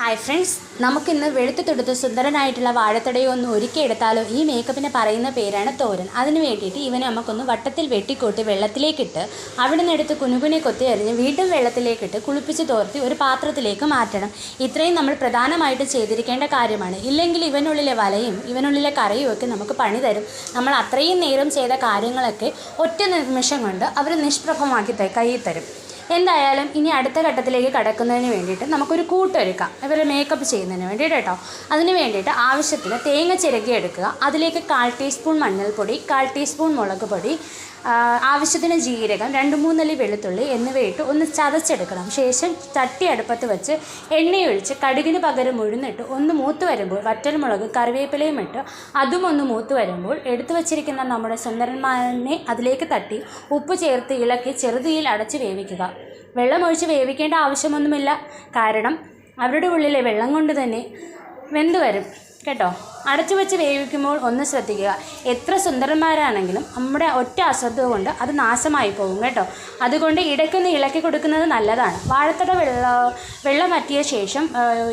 Hi friends നമുക്കിന്ന് വെളുത്തു തൊടുത്ത് സുന്ദരനായിട്ടുള്ള വാഴത്തടയോ ഒന്ന് ഒരുക്കിയെടുത്താലോ? ഈ മേക്കപ്പിന് പറയുന്ന പേരാണ് തോരൻ. അതിന് വേണ്ടിയിട്ട് ഇവനെ നമുക്കൊന്ന് വട്ടത്തിൽ വെട്ടിക്കൂട്ടി വെള്ളത്തിലേക്കിട്ട് അവിടെ നിന്നെടുത്ത് കുനുകുനെ കൊത്തി അരിഞ്ഞ് വീണ്ടും വെള്ളത്തിലേക്കിട്ട് കുളിപ്പിച്ച് തോർത്തി ഒരു പാത്രത്തിലേക്ക് മാറ്റണം. ഇത്രയും നമ്മൾ പ്രധാനമായിട്ട് ചെയ്തിരിക്കേണ്ട കാര്യമാണ്. ഇല്ലെങ്കിൽ ഇവനുള്ളിലെ വലയും ഇവനുള്ളിലെ കറയും ഒക്കെ നമുക്ക് പണി തരും. നമ്മൾ അത്രയും നേരം ചെയ്ത കാര്യങ്ങളൊക്കെ ഒറ്റ നിമിഷം കൊണ്ട് അവർ നിഷ്പ്രഭമാക്കി കയ്യിൽ തരും. എന്തായാലും ഇനി അടുത്ത ഘട്ടത്തിലേക്ക് കടക്കുന്നതിന് വേണ്ടിയിട്ട് നമുക്കൊരു കൂട്ടൊരുക്കാം. ഇവരെ മേക്കപ്പ് ചെയ്യുന്നതിന് വേണ്ടിയിട്ട് കേട്ടോ. അതിന് വേണ്ടിയിട്ട് ആവശ്യത്തിന് തേങ്ങ ചിരകി എടുക്കുക. അതിലേക്ക് കാൽ ടീസ്പൂൺ മഞ്ഞൾപ്പൊടി കാൽ ടീസ്പൂൺ മുളക് പൊടി ആവശ്യത്തിന് ജീരകം രണ്ട് മൂന്നല്ലി വെളുത്തുള്ളി എന്നിവയിട്ട് ഒന്ന് ചതച്ചെടുക്കണം. ശേഷം ചട്ടി അടുപ്പത്ത് വെച്ച് എണ്ണയൊഴിച്ച് കടുകിന് പകരം ഉഴുന്നിട്ട് ഒന്ന് മൂത്ത് വരുമ്പോൾ വറ്റൽമുളക് കറിവേപ്പിലയും ഇട്ട് അതും ഒന്ന് മൂത്ത് വരുമ്പോൾ എടുത്തു വച്ചിരിക്കുന്ന നമ്മുടെ സുന്ദരന്മാരനെ അതിലേക്ക് തട്ടി ഉപ്പ് ചേർത്ത് ഇളക്കി ചെറുതീയിൽ അടച്ച് വേവിക്കുക. വെള്ളമൊഴിച്ച് വേവിക്കേണ്ട ആവശ്യമൊന്നുമില്ല. കാരണം അവരുടെ ഉള്ളിലെ വെള്ളം കൊണ്ട് തന്നെ വെന്ത് വരും. കേട്ടോ? അടച്ചു വെച്ച് വേവിക്കുമ്പോൾ ഒന്ന് ശ്രദ്ധിക്കുക. എത്ര സുന്ദരന്മാരാണെങ്കിലും നമ്മുടെ ഒറ്റ അശ്രദ്ധ കൊണ്ട് അത് നാശമായി പോകും കേട്ടോ. അതുകൊണ്ട് ഇടയ്ക്കൊന്ന് ഇളക്കി കൊടുക്കുന്നത് നല്ലതാണ്. വാഴത്തട വെള്ള വെള്ളം വറ്റിയ ശേഷം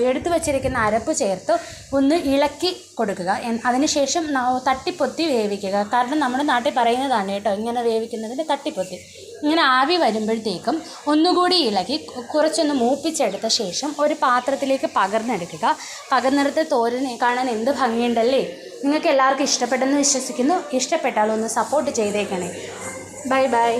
എടുത്തു വച്ചിരിക്കുന്ന അരപ്പ് ചേർത്ത് ഒന്ന് ഇളക്കി കൊടുക്കുക. അതിനുശേഷം തട്ടിപ്പൊത്തി വേവിക്കുക. കാരണം നമ്മുടെ നാട്ടിൽ പറയുന്നതാണ് കേട്ടോ ഇങ്ങനെ വേവിക്കുന്നതിന് തട്ടിപ്പൊത്തി. ഇങ്ങനെ ആവി വരുമ്പോഴത്തേക്കും ഒന്നുകൂടി ഇളക്കി കുറച്ചൊന്ന് മൂപ്പിച്ചെടുത്ത ശേഷം ഒരു പാത്രത്തിലേക്ക് പകർന്നെടുക്കുക. പകർന്നെടുത്ത് തോരനെ കാണാൻ എന്ത് ഭംഗിയുണ്ടല്ലേ? നിങ്ങൾക്ക് എല്ലാവർക്കും ഇഷ്ടപ്പെട്ടെന്ന് വിശ്വസിക്കുന്നു. ഇഷ്ടപ്പെട്ടാൽ ഒന്ന് സപ്പോർട്ട് ചെയ്തേക്കണേ. Bye by